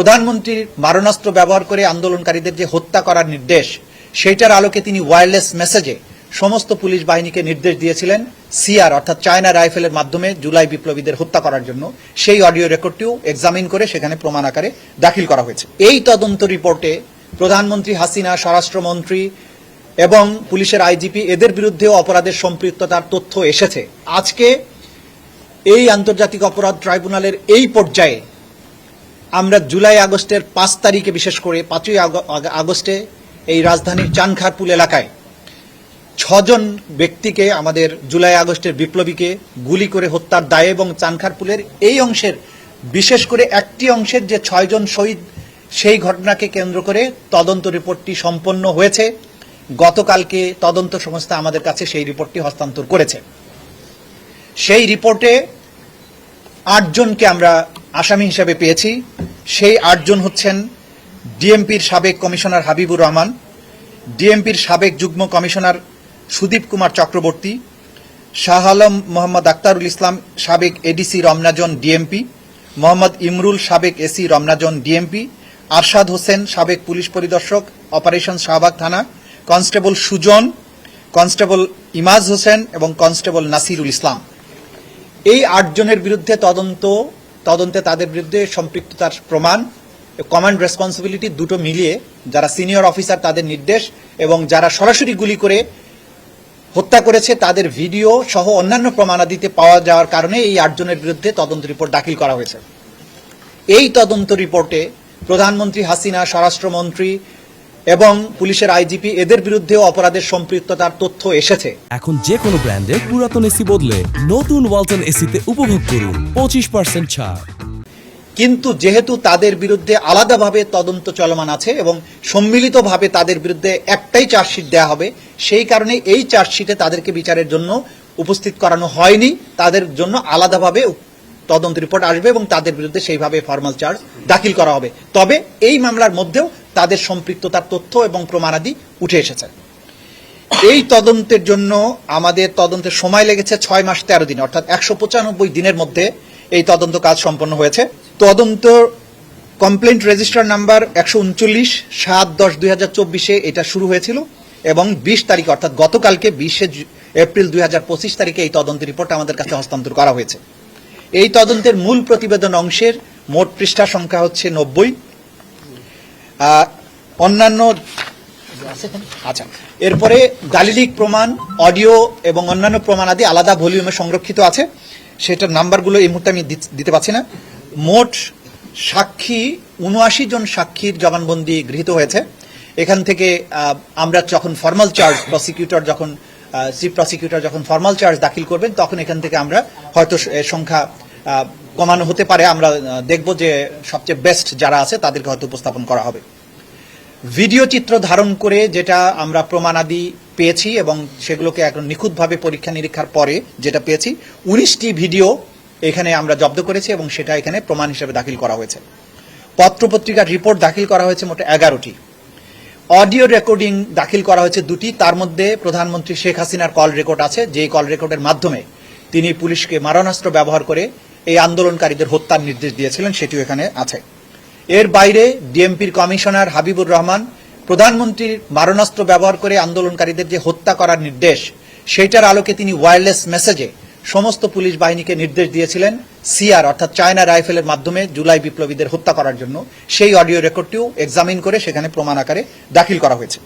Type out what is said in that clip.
প্রধানমন্ত্রীর মারণাস্ত্র ব্যবহার করে আন্দোলনকারীদের যে হত্যা করার নির্দেশ, সেইটার আলোকে তিনি ওয়্যারলেস মেসেজে সমস্ত পুলিশ বাহিনীকে নির্দেশ দিয়েছিলেন সিআর অর্থাৎ চায়না রাইফেলের মাধ্যমে জুলাই বিপ্লবীদের হত্যা করার জন্য। সেই অডিও রেকর্ডটিও এক্সামিন করে সেখানে প্রমাণ আকারে দাখিল করা হয়েছে। এই তদন্ত রিপোর্টে প্রধানমন্ত্রী হাসিনা, স্বরাষ্ট্রমন্ত্রী এবং পুলিশের আইজিপি এদের বিরুদ্ধেও অপরাধের সম্পৃক্ততার তথ্য এসেছে। আজকে এই আন্তর্জাতিক অপরাধ ট্রাইব্যুনালের এই পর্যায়ে আমরা জুলাই আগস্টের পাঁচ তারিখে, বিশেষ করে পাঁচই আগ- আগ- আগস্টে এই রাজধানীর চানখারপুল এলাকায় ছজন ব্যক্তিকে আমাদের জুলাই আগস্টের বিপ্লবীকে গুলি করে হত্যার দায়ে এবং চানখারপুলের এই অংশের, বিশেষ করে একটি অংশের যে ছয়জন শহীদ, সেই ঘটনাকে কেন্দ্র করে তদন্ত রিপোর্টটি সম্পন্ন হয়েছে। গতকালকে তদন্ত সংস্থা আমাদের কাছে সেই রিপোর্টটি হস্তান্তর করেছে। সেই রিপোর্টে আটজনকে আমরা আসামি হিসেবে পেয়েছি। সেই আটজন হচ্ছেন ডিএমপির সাবেক কমিশনার হাবিবুর রহমান, ডিএমপির সাবেক যুগ্ম কমিশনার সুদীপ কুমার চক্রবর্তী, শাহ আলম মোহাম্মদ আক্তারুল ইসলাম সাবেক এডিসি রমনাজন ডিএমপি, মোহাম্মদ ইমরুল সাবেক এসি রমনাজন ডিএমপি, আরশাদ হোসেন সাবেক পুলিশ পরিদর্শক, অপারেশন শাহবাগ থানা, কনস্টেবল সুজন, কনস্টেবল ইমাজ হোসেন এবং কনস্টেবল নাসিরুল ইসলাম। এই আটজনের বিরুদ্ধে তদন্ত তদন্তে তাদের বিরুদ্ধে সম্পৃক্ততার প্রমাণ কমান্ড রেসপন্সিবিলিটি দুটো মিলিয়ে যারা সিনিয়র অফিসার তাদের নির্দেশ এবং যারা সরাসরি গুলি করে হত্যা করেছে তাদের ভিডিও সহ অন্যান্য প্রমাণাদিতে পাওয়া যাওয়ার কারণে এই আটজনের বিরুদ্ধে তদন্ত রিপোর্ট দাখিল করা হয়েছে। এই তদন্ত রিপোর্টে প্রধানমন্ত্রী হাসিনা, স্বরাষ্ট্রমন্ত্রী এবং পুলিশের আইজিপি এদের বিরুদ্ধেও অপরাধের সম্পৃক্ততার তথ্য এসেছে। এখন যে কোনো ব্র্যান্ডের পুরাতন এসি বদলে নতুন ওয়ালটন এসিতে উপভোগ করুন পঁচিশ পার্সেন্ট ছাড়। কিন্তু যেহেতু তাদের বিরুদ্ধে আলাদাভাবে তদন্ত চলমান আছে এবং সম্মিলিতভাবে তাদের বিরুদ্ধে একটাই চার্জশিট দেওয়া হবে সেই কারণে এই চার্জশিটে তাদেরকে বিচারের জন্য উপস্থিত করানো হয়নি। তাদের জন্য আলাদাভাবে তদন্ত রিপোর্ট আসবে এবং তাদের বিরুদ্ধে সেইভাবে ফর্মাল চার্জ দাখিল করা হবে। তবে এই মামলার মধ্যেও তাদের সম্পৃক্ততার তথ্য এবং প্রমাণাদি উঠে এসেছে। এই তদন্তের জন্য আমাদের তদন্তের সময় লেগেছে ছয় মাস তেরো দিন, অর্থাৎ একশো পঁচানব্বই দিনের মধ্যে এই তদন্ত কাজ সম্পন্ন হয়েছে। তদন্ত কমপ্লেন্ট রেজিস্টার নাম্বার একশো উনচল্লিশ সাত দশ দুই হাজার চব্বিশে এটা শুরু হয়েছিল এবং বিশ তারিখ, অর্থাৎ গতকালকে বিশে এপ্রিল দুই হাজার পঁচিশ তারিখে এই তদন্ত রিপোর্ট আমাদের কাছে হস্তান্তর করা হয়েছে। এই তদন্তের মূল প্রতিবেদন অংশের মোট পৃষ্ঠা সংখ্যা হচ্ছে নব্বই। অন্যান্য আচ্ছা এরপরে দালিলিক প্রমাণ, অডিও এবং অন্যান্য প্রমাণ আদি আলাদা ভলিউমে সংরক্ষিত আছে। সেটার নাম্বারগুলো এই মুহূর্তে আমি দিত- পারছি না। মোট সাক্ষী, উনআশি জন সাক্ষীর জবানবন্দি গৃহীত হয়েছে। এখান থেকে আমরা যখন ফর্মাল চার্জ প্রসিকিউটর যখন চিফ প্রসিকিউটর যখন ফর্মাল চার্জ দাখিল করবেন, তখন এখান থেকে আমরা হয়তো সংখ্যা কমানো হতে পারে, আমরা দেখব যে সবচেয়ে বেস্ট যারা আছে, তাদেরকে হয়তো উপস্থাপন করা হবে। ভিডিও চিত্র ধারণ করে যেটা আমরা প্রমাণাদি পেয়েছি এবং সেগুলোকে এখন নিখুঁতভাবে পরীক্ষা নিরীক্ষার পরে যেটা পেয়েছি, উনিশটি ভিডিও এখানে আমরা জব্দ করেছি এবং সেটা এখানে প্রমাণ হিসেবে দাখিল করা হয়েছে। পত্রপত্রিকার রিপোর্ট দাখিল করা হয়েছে মোট এগারোটি। অডিও রেকর্ডিং দাখিল করা হয়েছে দুটি, তার মধ্যে প্রধানমন্ত্রী শেখ হাসিনার কল রেকর্ড আছে যে কল রেকর্ডের মাধ্যমে তিনি পুলিশকে মারণাস্ত্র ব্যবহার করে এই আন্দোলনকারীদের হত্যার নির্দেশ দিয়েছিলেন, সেটিও এখানে আছে। এর বাইরে ডিএমপির কমিশনার হাবিবুর রহমান, প্রধানমন্ত্রীর মারণাস্ত্র ব্যবহার করে আন্দোলনকারীদের যে হত্যা করার নির্দেশ, সেইটার আলোকে তিনি ওয়্যারলেস মেসেজে সমস্ত পুলিশ বাহিনীকে নির্দেশ দিয়েছিলেন, সিআর অর্থাৎ চায়না রাইফেলের মাধ্যমে জুলাই বিপ্লবীদের হত্যা করার জন্য। সেই অডিও রেকর্ডটিও এক্সামিন করে সেখানে প্রমাণ আকারে দাখিল করা হয়েছে।